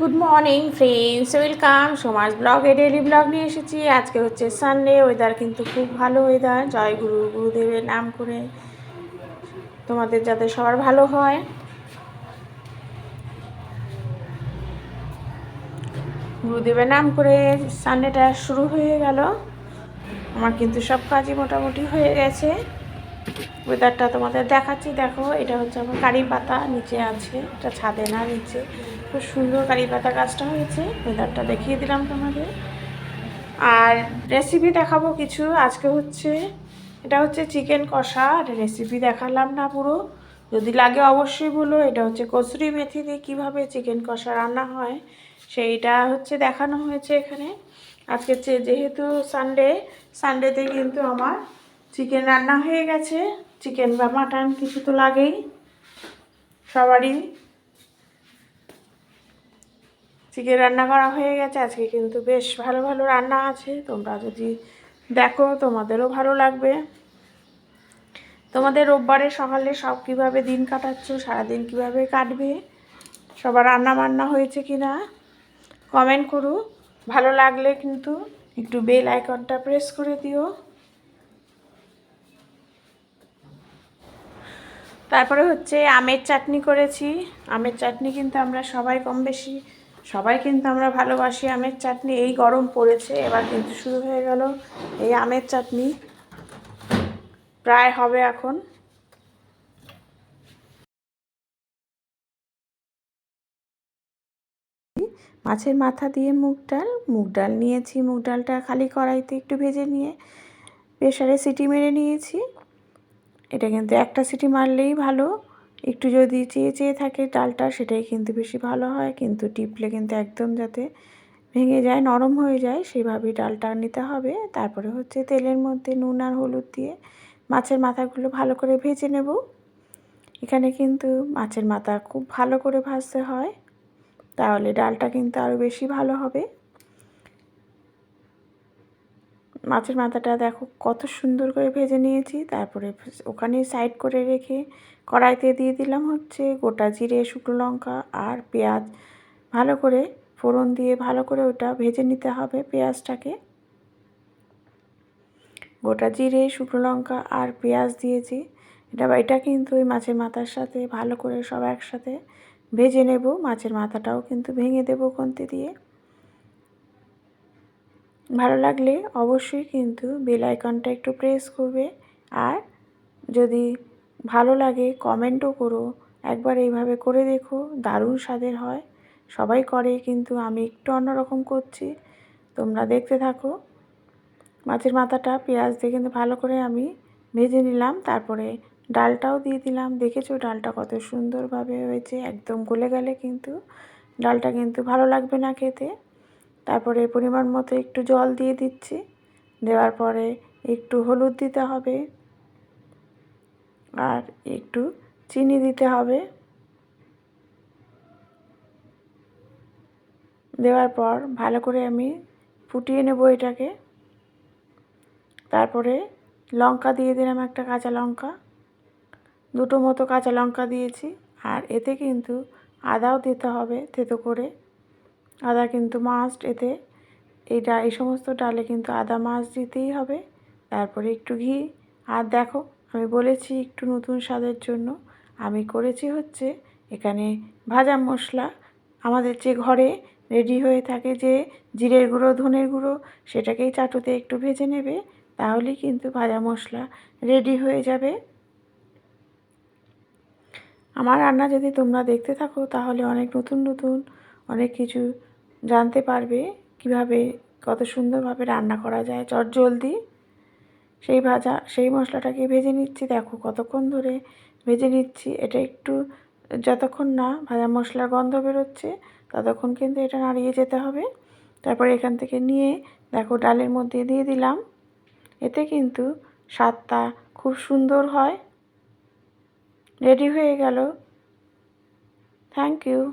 Good morning friends welcome সমাজ ব্লগে daily blog নিয়ে এসেছি। আজকে হচ্ছে সানডে ওয়েদার কিন্তু খুব ভালো ওয়েদার জয় গুরু গুরুদেবের নাম করে তোমাদের যাতে সবার ভালো হয়। গুরুদেবের নাম করে সানডেটা শুরু হয়ে গেল। আমার কিন্তু সব কাজই মোটামুটি হয়ে গেছে। ওয়েদারটা তোমাদের দেখাচ্ছি। দেখো, এটা হচ্ছে আমার কারি পাতা, নিচে আছে। এটা ছাদে না, নিচে। খুব সুন্দর কারি পাতা গাছটা হয়েছে। ওয়েদারটা দেখিয়ে দিলাম তোমাদের আর রেসিপি দেখাবো কিছু। আজকে হচ্ছে, এটা হচ্ছে চিকেন কষা। আর রেসিপি দেখালাম না পুরো। যদি লাগে অবশ্যই বলো, এটা হচ্ছে কসুরি মেথি দিয়ে কীভাবে চিকেন কষা রান্না হয়, সেইটা হচ্ছে দেখানো হয়েছে এখানে। আজকে যেহেতু সানডে সানডেতে কিন্তু আমার চিকেন রান্না হয়ে গেছে। চিকেন বা মাটন কিছু তো লাগেই। সবারই চিকেন রান্না করা হয়ে গেছে, আজকে কিন্তু বেশ ভালো ভালো রান্না আছে। তোমরা যদি দেখো, তোমাদেরও ভালো লাগবে। তোমাদের রোববারে, সকালে সব কীভাবে দিন কাটাচ্ছ, সারাদিন কীভাবে কাটবে, সবার রান্না বান্না হয়েছে কি না কমেন্ট করো। ভালো লাগলে কিন্তু একটু বেল আইকনটা প্রেস করে দিও। তারপরে হচ্ছে আমের চাটনি করেছি। আমের চাটনি কিন্তু আমরা সবাই কম বেশি সবাই কিন্তু আমরা ভালোবাসি, আমের চাটনি, এই গরম পড়েছে, এবার কিন্তু শুরু হয়ে গেল এই আমের চাটনি। প্রায় হবে এখন। মাছের মাথা দিয়ে মুগ ডাল মুগ ডাল নিয়েছি, মুগ ডালটা খালি কড়াইতে একটু ভেজে নিয়ে প্রেশারে সিটি মেরে নিয়েছি। এটা কিন্তু একটা সিটি মারলেই ভালো। একটু যদি চেয়ে চেয়ে থাকে ডালটা, সেটাই কিন্তু বেশি ভালো হয়। কিন্তু টিপলে কিন্তু একদম যাতে ভেঙে যায়, নরম হয়ে যায় সেইভাবেই ডালটা নিতে হবে। তারপরে হচ্ছে তেলের মধ্যে নুন আর হলুদ দিয়ে মাছের মাথাগুলো ভালো করে ভেজে নেব। এখানে কিন্তু মাছের মাথা খুব ভালো করে ভাজতে হয়। তাহলে ডালটা কিন্তু আরও বেশি ভালো হবে। মাছের মাথাটা দেখো কত সুন্দর করে ভেজে নিয়েছি। তারপরে ওখানে সাইড করে রেখে কড়াইতে দিয়ে দিলাম হচ্ছে গোটা জিরে, শুকনো লঙ্কা আর পেঁয়াজ। ভালো করে ফোড়ন দিয়ে ভালো করে ওটা ভেজে নিতে হবে পেঁয়াজটাকে। গোটা জিরে, শুকনো লঙ্কা আর পেঁয়াজ দিয়েছি। এটা এটা কিন্তু ওই মাছের মাথার সাথে ভালো করে সব একসাথে ভেজে নেব। মাছের মাথাটাও কিন্তু ভেঙে দেবো কন্তি দিয়ে। ভালো লাগলে অবশ্যই কিন্তু বেল আইকনটা একটু প্রেস করবে। আর যদি ভালো লাগে কমেন্টও করো। একবার এইভাবে করে দেখো, দারুণ স্বাদের হয়। সবাই করে, কিন্তু আমি একটু অন্যরকম করছি। তোমরা দেখতে থাকো। মাছের মাথাটা পেঁয়াজ দিয়ে কিন্তু ভালো করে আমি ভেজে নিলাম। তারপরে ডালটাও দিয়ে দিলাম। দেখেছ ডালটা কত সুন্দরভাবে হয়েছে, একদম গলে গেলে কিন্তু ডালটা কিন্তু ভালো লাগবে না খেতে। তারপরে পরিমাণ মতো একটু জল দিয়ে দিচ্ছি। দেওয়ার পরে একটু হলুদ দিতে হবে। আর একটু চিনি দিতে হবে। দেওয়ার পর ভালো করে আমি ফুটিয়ে নেব এটাকে। তারপরে লঙ্কা দিয়ে দিলাম একটা কাঁচা লঙ্কা। দুটো মতো কাঁচা লঙ্কা দিয়েছি। আর এতে কিন্তু আদাও দিতে হবে থেতো করে। আদা কিন্তু মাস্ট এতে। এই ডা এই সমস্ত ডালে কিন্তু আদা মাছ দিতেই হবে। তারপরে একটু ঘি। আর দেখো, আমি বলেছি একটু নতুন স্বাদের জন্য। আমি করেছি হচ্ছে এখানে ভাজা মশলা। আমাদের যে ঘরে রেডি হয়ে থাকে যে জিরের গুঁড়ো, ধনের গুঁড়ো, সেটাকেই চাটুতে একটু ভেজে নেবে। তাহলেই কিন্তু ভাজা মশলা রেডি হয়ে যাবে। আমার রান্না যদি তোমরা দেখতে থাকো, তাহলে অনেক নতুন নতুন অনেক কিছু জানতে পারবে কীভাবে কত সুন্দরভাবে রান্না করা যায়। চট জলদি সেই ভাজা, সেই মশলাটাকে ভেজে নিচ্ছি। দেখো কতক্ষণ ধরে ভেজে নিচ্ছি। এটা একটু যতক্ষণ না ভাজা মশলার গন্ধ বেরোচ্ছে, ততক্ষণ কিন্তু এটা নাড়িয়ে যেতে হবে। তারপরে এখান থেকে নিয়ে দেখো ডালের মধ্যে দিয়ে দিলাম। এতে কিন্তু স্বাদটা খুব সুন্দর হয়। রেডি হয়ে গেল। Thank you.